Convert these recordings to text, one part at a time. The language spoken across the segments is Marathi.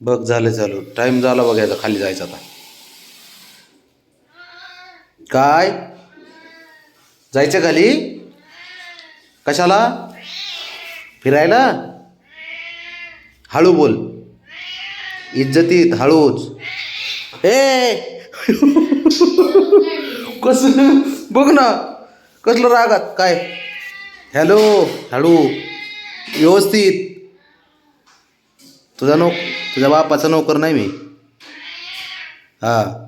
बघ झालं चालू टाईम झाला बघायचा खाली जायचा आता. काय? जायचं खाली? कशाला? फिरायला? हळू बोल. इज्जतीत हळूच. ए! कस? बघ ना. कसलं रागात? काय? हॅलो हळू. व्यवस्थित. तुझा नको तुझ्या बापाचा नोकर नाही मी. हा.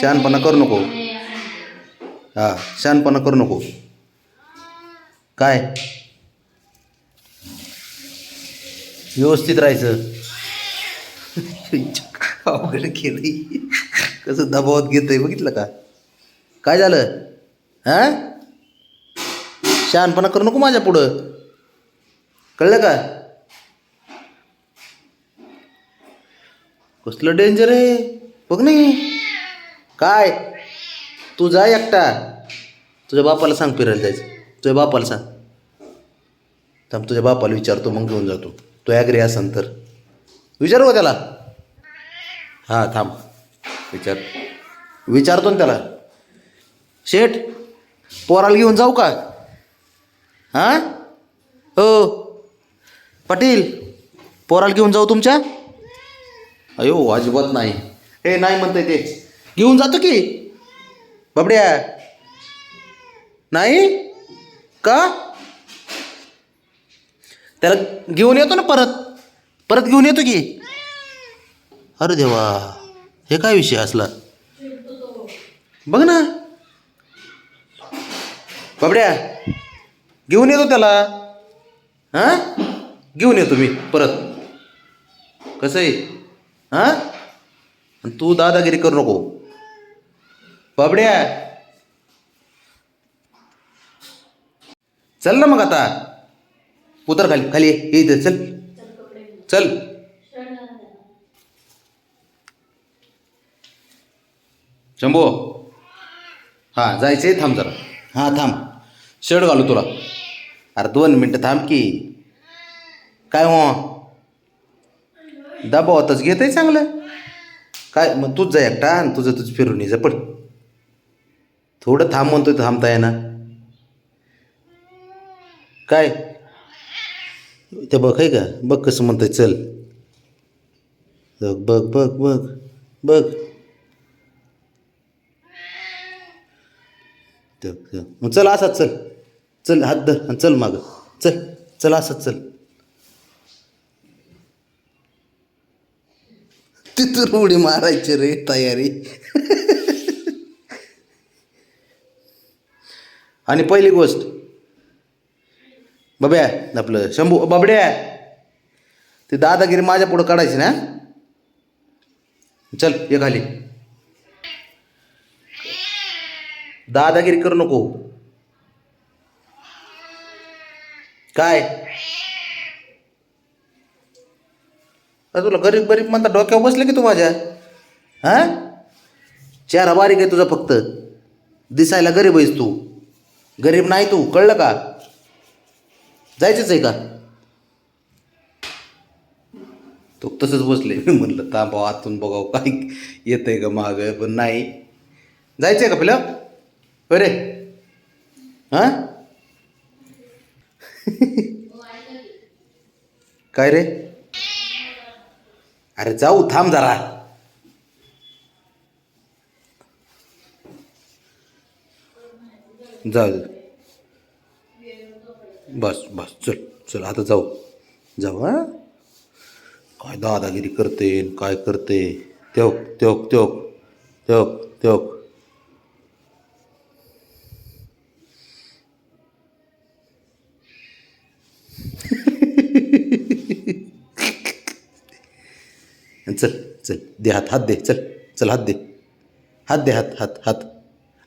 शहाणपणा करू नको. हा शहाणपणा करू नको. काय? व्यवस्थित राहायचं. अवघड केलं कसं दबावात घेतंय बघितलं का? काय झालं? हा? शहाणपणा करू नको माझ्या पुढं. कळलं का? कसलं डेंजर आहे? बघ नाही काय? तू जा एकटा. तुझ्या बापाला सांग फिरायला जायचं. तुझ्या बापाला सांग. थांब तुझ्या बापाला विचारतो मग घेऊन जातो. तो ॲग्री असन तर. विचारू का त्याला? हां थांब. विचार. विचारतो ना त्याला. शेठ पोराला घेऊन जाऊ का? हां? हो. पाटील पोराला घेऊन जाऊ तुमच्या? अयो अजिबात नाही. ए नाही म्हणतंय ते. घेऊन जातो की. बाबड्या. नाही? का? त्याला घेऊन येतो ना परत. परत घेऊन येतो की. अरे देवा. हे काय विषय असला? बघ ना. बाबड्या. घेऊन येतो त्याला. हां? घेऊन येतो मी परत. कसं आहे? हां? आणि तू दादागिरी करू नको. बाबड्या. चल ना मग आता. उतर खाली खाली ये इथे चल. चल. शंभो. हां जायचं आहे थांब जरा. हां थांब. शर्ट घालू तुला. अरे दोन मिनटं थांब की. काय हो? दबावातच घेत आहे चांगलं. काय मग तूच जा एकटा आणि तुझं तुझं फिरून ये जा पण थोडं थांब म्हणतो थांबता येणार काय? ते बघ आहे का? बघ कसं म्हणतंय चल. बघ बघ बघ बघ बघ. मग चल असाच चल. चल हात धर चल माग. चल चल असंच चल. तिथून उडी मारायची रे तयारी. आणि पहिली गोष्ट बब्या आपलं शंभू बाबड्या ते दादागिरी माझ्या पुढं काढायची ना? चल ये खाली. दादागिरी करू नको. काय? अरे तुला गरीब गरीब म्हणता डोक्यावर बसले की तू माझ्या? हां? चेहरा बारीक आहे तुझा फक्त. दिसायला गरीब आहेस तू. गरीब नाही तू कळलं का? जायचंच आहे का? तो तसंच बसले. मी म्हणलं थांबाव आतून बघावं काय येत आहे का माग. पण नाही. जायचं आहे का पहिलं? अरे. हां? काय रे? अरे जाऊ थांब जरा. जाऊ बस बस चल चल आता जाऊ. जाऊ हा? काय दादागिरी करते काय करते? त्योक त्योक त्योक त्योक त्योक चल चल. दे हात हात दे चल चल हात दे. हात दे हात हात हात.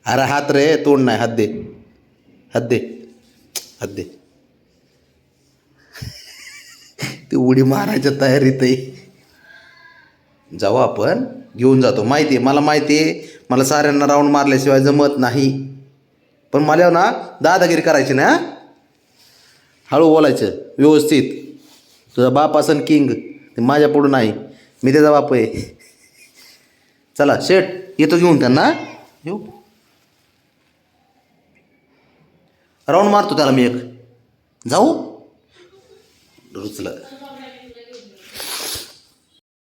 अरे हात रे तोंड नाही हात दे. हात दे. हात दे. ती उडी मारायच्या तयारीत आहे. जाऊ आपण घेऊन जातो. माहिती आहे मला माहिती आहे मला साऱ्यांना राऊंड मारल्याशिवाय जमत नाही. पण मला ना दादागिरी करायची ना हळू बोलायचं व्यवस्थित. तुझा बाप असन किंग ते माझ्या पुढं नाही. मी त्याचा बाप आहे. चला शेट येतो घेऊन त्यांना. येऊ. राऊंड मारतो त्याला मी एक. जाऊ. रुचलं.